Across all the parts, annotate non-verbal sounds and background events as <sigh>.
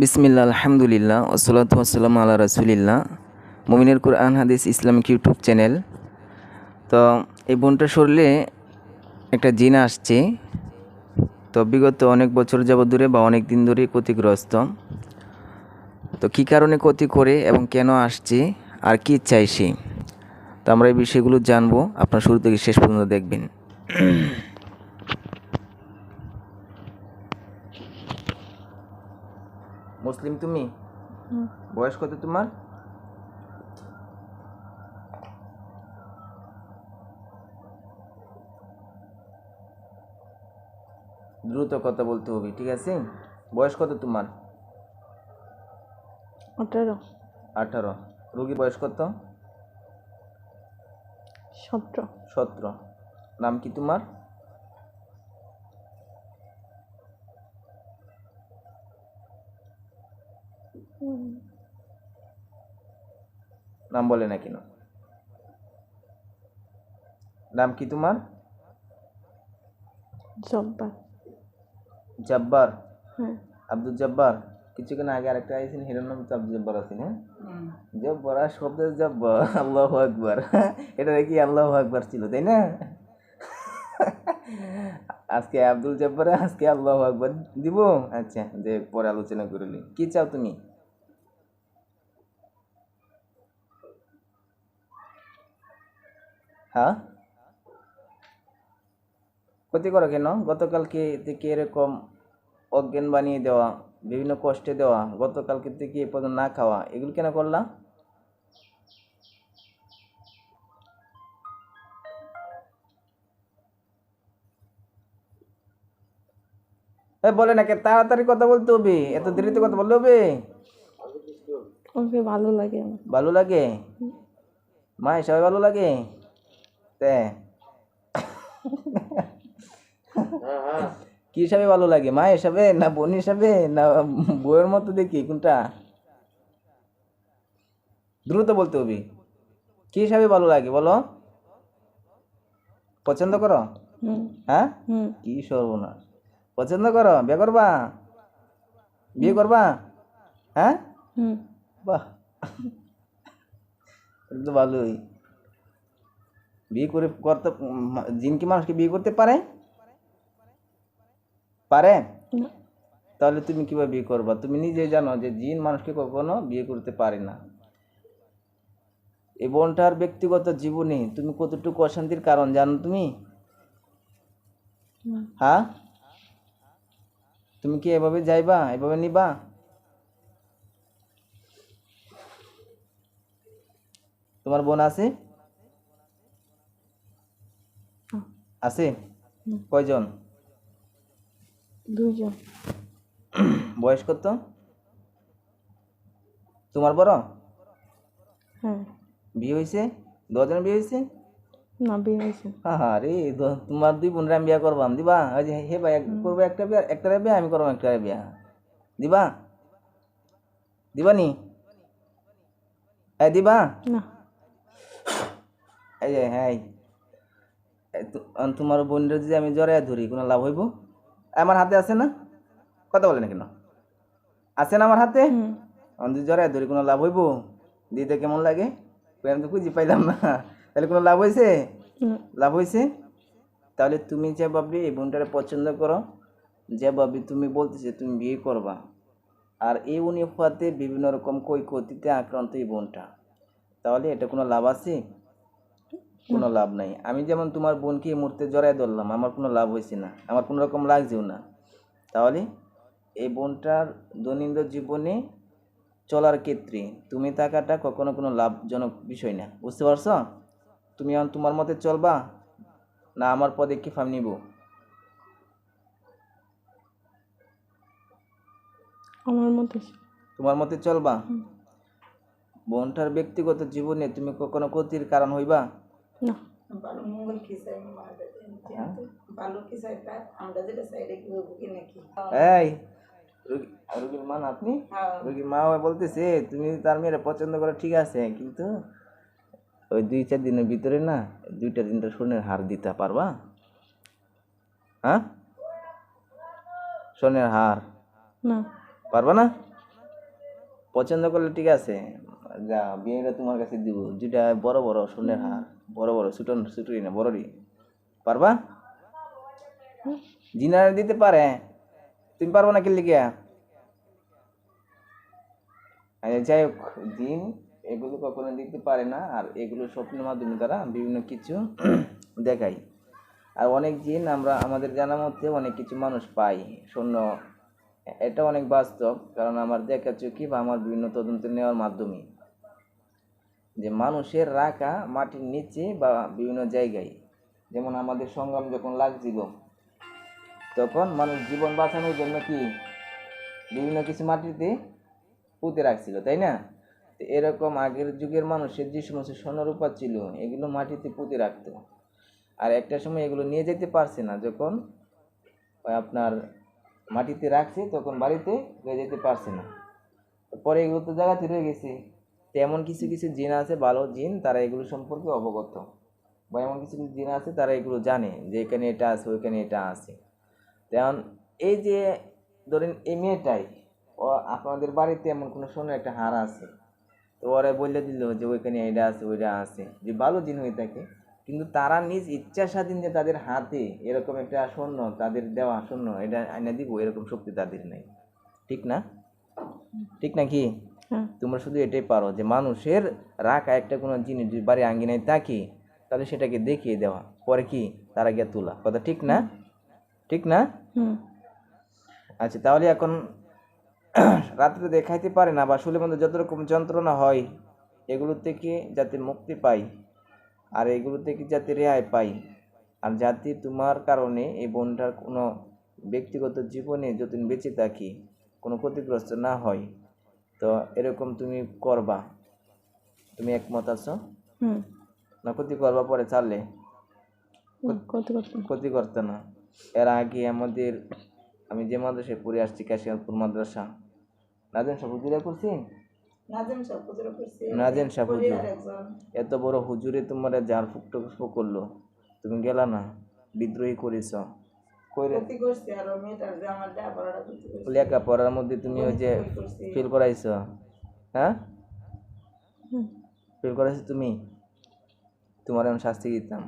বিসমিল্লা আলহামদুলিল্লাহ, ওসলাত ওসালাম আল্লাহ রাসুলিল্লাহ। মুমিনের কোরআন, হাদিস, ইসলামিক ইউটিউব চ্যানেল। তো এই বোনটা সরলে একটা জিন আসছে। তো বিগত অনেক বছর যাবত ধরে বা অনেক দিন ধরে ক্ষতিগ্রস্ত। তো কী কারণে ক্ষতি করে এবং কেন আসছে, আর কি চাই সে? তো আমরা এই বিষয়গুলো জানব। আপনার শুরু থেকে শেষ পর্যন্ত দেখবেন। মুসলিম তুমি? বয়স কত তোমার? দ্রুত কথা বলতে হবে ঠিক আছে? বয়স কত তোমার? আঠারো। আঠারো। রোগীর বয়স কত? সতেরো। সতেরো। নাম কি তোমার? নাম বলে না কেন? নাম কি তোমার? জব্বার। জব্বার? হ্যাঁ। আব্দুল জব্বার? কিছুক্ষণ আগে আরেকটা আইসেন হিরোর নাম তো আব্দুল জব্বার আছেন হ্যাঁ? জব্বার আর শব্দ জব্বার। আল্লাহ আকবার। এটা দেখি আল্লাহ আকবার ছিল তাই না? আজকে আব্দুল জব্বার আজকে আল্লাহ আকবার দিব? আচ্ছা যে পরে আলোচনা করলি কি চাও তুমি? হ্যাঁ? ক্ষতি করো কেন? গতকালকে থেকে এরকম অজ্ঞান বানিয়ে দেওয়া বিভিন্ন কষ্টে দেওয়া গতকালকে থেকে এ পর্যন্ত না খাওয়া এগুলো কেন করলাম বলে নাকি তাড়াতাড়ি কথা বলতে হবে এত দেরিতে কথা বললে হবে? ওকে ভালো লাগে ভালো লাগে? মা সবাই ভালো লাগে? তে। কি হিসাবে ভালো লাগে? মা হিসাবে না বোন হিসাবে না বইয়ের মতো দেখি কোনটা? দ্রুত বলতে হবে। কি হিসাবে ভালো লাগে বলো? পছন্দ করো? হ্যাঁ? কি সর্বনাশ। পছন্দ করো? বিয়ে করবা? বিয়ে করবা? হ্যাঁ? বাহ। ভালোই। বিয়ে করে করতে জিন কি মানুষকে বিয়ে করতে পারে? পারে? তাহলে তুমি কীভাবে বিয়ে করবা? তুমি নিজে জানো যে জিন মানুষকে কখনো বিয়ে করতে পারে না। এই বোনটার ব্যক্তিগত জীবনে তুমি কতটুকু অশান্তির কারণ জানো তুমি। হ্যাঁ? তুমি কি এভাবে যাইবা? এভাবে নিবা? তোমার বোন আছে হুম। আছে? কয়জন? দুইজন। <clears throat> বয়স কত? তোমার বড়? হ্যাঁ। বিয়ে হয়েছে? দুজন বিয়ে হয়েছে? না বিয়ে হয়েছে। হ্যাঁ রে তোমার দুই বোনরা আমি বিয়া করবাম দিবা? হে ভাই এক- করব একটা বিয়া একটা বিয়া আমি করব একটা বিয়া। দিবা? দিবা নি এই দিবা? না। এই যে হ্যাঁ তোমার বোনরা যদি আমি জড়াইয়া ধরি কোনো লাভ হইব? আমার হাতে আছে না? কথা বলে না? কেন আছে না আমার হাতে? যদি জড়াইয়া ধরি কোনো লাভ হইব? দিতে কেমন লাগে? আমি তো খুঁজি পাইলাম না। তাহলে কোনো লাভ হয়েছে লাভ হয়েছে তাহলে তুমি যে ভাববে এই বোনটারে পছন্দ করো। যে ভাববে তুমি বলতেছে তুমি বিয়ে করবা। আর এই অনুপাতে বিভিন্ন রকম ক্ষয়ক্ষতিতে আক্রান্ত এই বোনটা। তাহলে এটা কোনো লাভ আছে? কোনো লাভ নাই। আমি যেমন তোমার বোনকে এই মুহূর্তে জড়াই ধরলাম আমার কোনো লাভ হয়েছে না। আমার কোনো রকম লাগছেও না। তাহলে এই বোনটার দৈনন্দিন জীবনে চলার ক্ষেত্রে তুমি থাকাটা কখনো কোনো লাভজনক বিষয় না। বুঝতে পারছ? তুমি এখন তোমার মতে চলবা না আমার পদক্ষেপ আমি নিব? আমার মতো তোমার মতে চলবা? বোনটার ব্যক্তিগত জীবনে তুমি কখনো ক্ষতির কারণ হইবা? না ভালো মঙ্গল কি চাই কি চাই তার আমরা যেটা চাই রেখে হব কি নাকি এই রুগীর মা না আপনি। রুগীর মা বলতেছে তুমি তার মেয়েরা পছন্দ করে ঠিক আছে কিন্তু ওই দুই চার দিনের ভিতরে না দুইটা তিনটা সোনের হার দিতে পারবা হ্যাঁ সোনের হার না পারবা না পছন্দ করলে ঠিক আছে যা বিয়েটা তোমার কাছে দিব। যেটা বড় বড় সোনের হার বড় বড় ছুটন ছুটুরি না বড়রি। পারবা? জিনারে দিতে পারে। তুমি পারব না কি লিখিয়া আচ্ছা, যাই হোক দিন এগুলো কখনো দিতে পারে না আর এগুলো স্বপ্নের মাধ্যমে তারা বিভিন্ন কিছু <clears throat> দেখায়। আর অনেক জিন আমরা আমাদের জানা মধ্যে অনেক কিছু মানুষ পাই। শূন্য এটা অনেক বাস্তব কারণ আমার দেখা চোখে বা আমার বিভিন্ন তদন্ত নেওয়ার মাধ্যমে। যে মানুষের রাখা মাটির নিচে বা বিভিন্ন জায়গায়, যেমন আমাদের সংগ্রাম যখন লাগছিল, তখন মানুষ জীবন বাঁচানোর জন্য কি বিভিন্ন কিছু মাটিতে পুঁতে রাখছিল, তাই না? তো এরকম আগের যুগের মানুষের যে সমস্ত স্বর্ণরূপা ছিল, এগুলো মাটিতে পুঁতে রাখতো। আর একটা সময় এগুলো নিয়ে যেতে পারছে না, যখন আপনার মাটিতে রাখছে, তখন বাড়িতে নিয়ে যেতে পারছে না। পরে এগুলো তো জায়গাতে রয়ে গেছে। তো এমন কিছু কিছু জিন আছে ভালো জিন, তারা এগুলো সম্পর্কে অবগত। বা এমন কিছু কিছু জিন আছে, তারা এগুলো জানে যে এখানে এটা আছে, ওইখানে এটা আছে। তেমন এই যে ধরেন এই মেয়েটাই, ও আপনাদের বাড়িতে এমন কোনো সোনার একটা হার আছে। তো ওরা বলে দিল যে ওইখানে এটা আছে, ওইটা আছে, যে ভালো জিন হয়ে থাকে। কিন্তু তারা নিজ ইচ্ছা স্বাধীন যে তাদের হাতে এরকম একটা স্বর্ণ, তাদের দেওয়া স্বর্ণ, এটা আইনা দিব, এরকম শক্তি তাদের নেই। ঠিক না? ঠিক না কি তোমরা শুধু এটাই পারো যে মানুষের রাখা একটা কোনো জিনিস যদি বাড়ি আঙ্গিনায় থাকে তাহলে সেটাকে দেখিয়ে দেওয়া। পরে কি? তারা গিয়ে তোলা। কথা ঠিক না? ঠিক না? আচ্ছা তাহলে এখন রাত্রে দেখাইতে পারে না বা মধ্যে যত রকম যন্ত্রণা হয় এগুলো থেকে যাতে মুক্তি পাই আর এগুলো থেকে যাতে রেহাই পাই আর যাতে তোমার কারণে এই বোনটার কোনো ব্যক্তিগত জীবনে যতদিন বেঁচে থাকি কোনো ক্ষতিগ্রস্ত না হয়। তো এরকম তুমি করবা। তুমি একমত আছো? না ক্ষতি করবা পরে কত ক্ষতি করতে না। এর আগে আমাদের আমি যে মাদ্রাসায় পড়ে আসছি কাশিয়ারপুর মাদ্রাসা। নাজেন সাহেব হুজুরে করছি নাজিম সাহেব হুজুর নাজেন সাহেব হুজুর। এত বড় হুজুরে তোমার যার ফুকটো করল। তুমি গেলা না? বিদ্রোহী করেছ। লেখাপড়ার মধ্যে তুমি ওই যে ফিল করাইছ? হ্যাঁ? ফিল করাইছো তুমি? তোমার আমি শাস্তি দিতাম।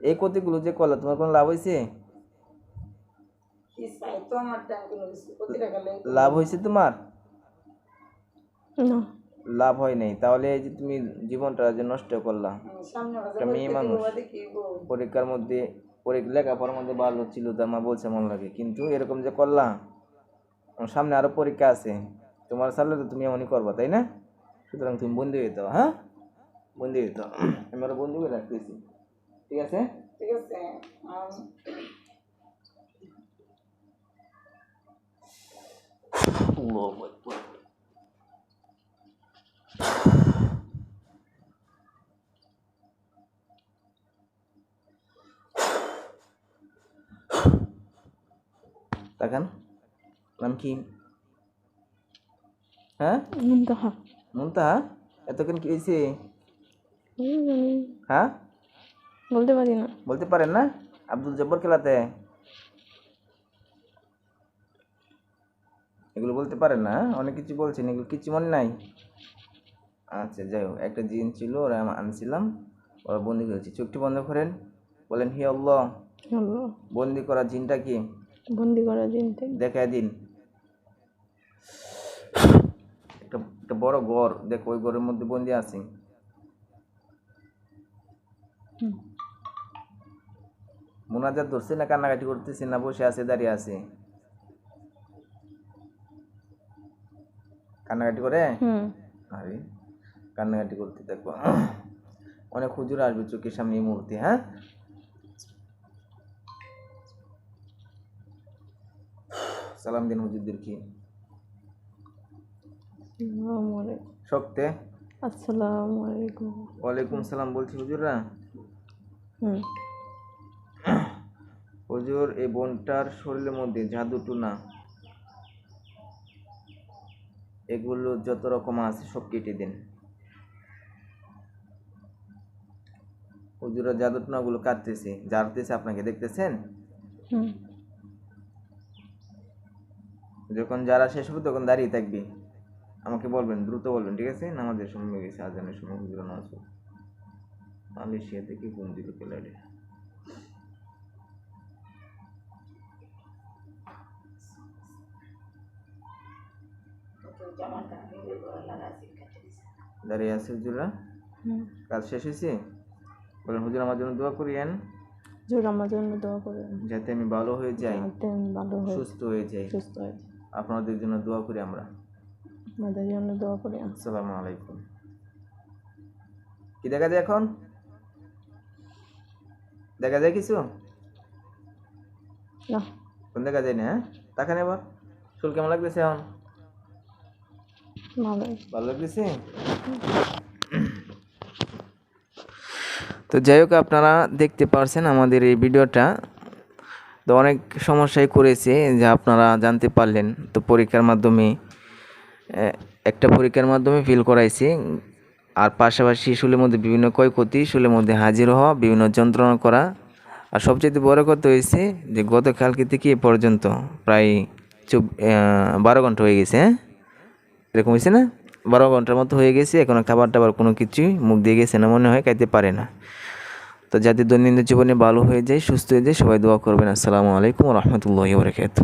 এই ক্ষতিগুলো যে করলা তোমার কোনো লাভ হয়েছে লাভ হয়েছে তোমার? লাভ হয় নাই। তাহলে এই যে তুমি জীবনটা যে নষ্ট করলা একটা মেয়ে মানুষ। পরীক্ষার মধ্যে পরীক্ষা লেখাপড়ার মধ্যে ভালো ছিল তো আমার বলছে মন লাগে কিন্তু এরকম যে করলাম সামনে আরও পরীক্ষা আছে তোমার সামনে তো তুমি এমনই করবা তাই না? সুতরাং তুমি বন্ধু হয়ে দাও হ্যাঁ? বন্ধু হয়ে দাও আমি আরও বন্ধু হয়ে রাখতেছি। ঠিক আছে? ঠিক আছে আল্লাহু তাকান। নাম কি হ্যাঁ এতক্ষণ কি হয়েছে? হ্যাঁ? বলতে পারি না। বলতে পারেন না? আব্দুল জব্বর খেলাতে? এগুলো বলতে পারেন না হ্যাঁ? অনেক কিছু বলছেন এগুলো কিছু মনে নাই। আচ্ছা যাই হোক একটা জিন ছিল ওরা আমি আনছিলাম। ওরা বন্দি করেছি। চোখটি বন্ধ করেন। বলেন হি আল্লাহ। বন্দি করা জিনটা কি? বন্দি করা জিনতে দেখায় দিন। একটা একটা বড় ঘর দেখো ওই ঘরের মধ্যে বন্দি আছে। মোনাজাত ধরছে না কান্নাকাটি করতেছে না বসে আছে দাঁড়িয়ে আছে। কান্নাকাটি করে? আরে কান্নাকাটি করতে দেখো অনেক হুজুর আসবে চোখের সামনে এই মুহূর্তে হ্যাঁ? সালাম দিন হুজুরদেরকে শক্তে? আসসালামু আলাইকুম। ওয়ালাইকুম সালাম বলছি হুজুররা। হুম। হুজুর এই বোনটার শরীরের মধ্যে জাদু না এগুলো যত রকম আছে সব কেটে দিন। হুজুরা জাদু টুনাগুলো কাটতেছে জারতেছে আপনাকে দেখতেছেন? হুম। যখন যারা শেষ হবে তখন দাঁড়িয়ে থাকবি। আমাকে বলবেন দ্রুত বলবেন ঠিক আছে? নামাজের সময় হয়ে গেছে আজানের সময় হুজুর নামাজ। মালয়েশিয়া থেকে ঘুম দিল দাঁড়িয়ে আছে হুজুরা কাজ শেষ হয়েছে? বলেন হুজুর আমার জন্য দোয়া করিয়েন। জোর আমার জন্য দোয়া করেন যাতে আমি ভালো হয়ে যাই। ভালো সুস্থ হয়ে যাই। সুস্থ হয়ে যাই। আপনাদের জন্য দোয়া করি আমরা। আমাদের জন্য দোয়া করি আসসালামু আলাইকুম। কি দেখা যায় এখন? দেখা যায় কিছু? না। কোন দেখা যায় না হ্যাঁ? তাকান এবার। চুল কেমন লাগতেছে এখন? ভালো। লাগতেছে? তো যাই হোক আপনারা দেখতে পারছেন আমাদের এই ভিডিওটা। তো অনেক সমস্যায় করেছে যে আপনারা জানতে পারলেন। তো পরীক্ষার মাধ্যমে একটা পরীক্ষার মাধ্যমে ফিল করাইছি। আর পাশাপাশি শুলের মধ্যে বিভিন্ন ক্ষয়ক্ষতি শুলের মধ্যে হাজির হওয়া, বিভিন্ন যন্ত্রণা করা। আর সবচেয়ে বড় কথা হয়েছে যে গতকালকে থেকে এ পর্যন্ত প্রায় চব বারো ঘণ্টা হয়ে গেছে হ্যাঁ? এরকম হয়েছে না? বারো ঘণ্টার মতো হয়ে গেছে, এখন খাবার টাবার কোনো কিছুই মুখ দিয়ে গেছে না, মনে হয়, খাইতে পারে না। তো যাতে দৈনন্দিন জীবনে ভালো হয়ে যায়, সুস্থ হয়ে যায়, সবাই দোয়া করবেন। আসসালামু আলাইকুম রহমতুল্লাহ বরকাত